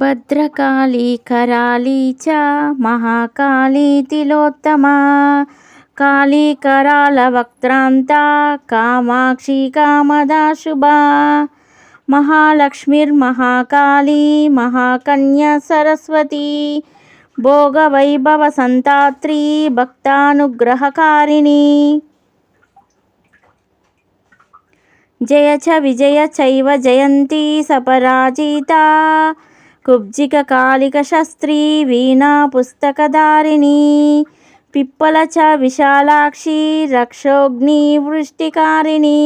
భద్రకాళీ కరాళీ చ మహాకాళీ తిలోత్తమా. కాళీ కరాల వక్త్రాంత కామాక్షి కామదా శుభా మహాలక్ష్మిర్మహాకాళీ మహాకన్య సరస్వతి. భోగవైభవ సంతాత్రి భక్తానుగ్రహకారిణి. జయ చ విజయ చైవ జయంతి సపరాజిత. కుబ్జిక కాళిక శస్త్రీ వీణా పుస్తకధారిణి పిప్పల చ విశాలాక్షి రక్షోగ్ని వృష్టికారిణి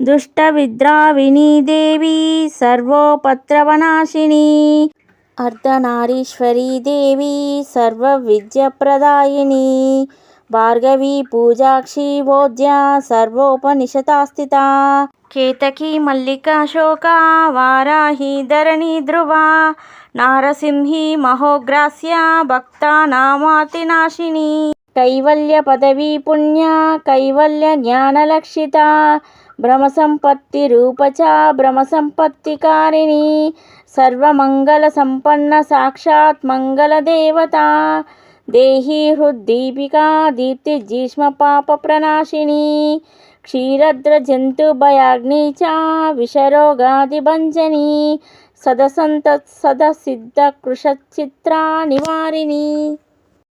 దుష్ట విద్రావిణీ దేవి సర్వోపత్రవనాశిని అర్ధనారీశ్వరీ దేవి సర్వ విద్యప్రదాయిని భార్గవి పూజాక్షి బోధ్య సర్వోపనిషతాస్థిత కేతకి మల్లిక అశోక వారాహి ధరణి ధ్రువ నారసింహి మహోగ్రాస్య భక్తానామాతినాశిని కైవల్య పదవీ పుణ్య కైవల్య జ్ఞానలక్షిత భ్రమ రూపచ భ్రమసంపత్తికారిణి సర్వమంగళ సంపన్న సాక్షాత్ మంగళ దేవత. దేహి హృద్దీపికా దీప్తి జీష్మ పాప ప్రణాశిని క్షీరద్ర జంతు భయాగ్ని చ విషరోగాదిభంజని సదసంత సదసిద్ధ కృషచిత్ర నివారిణి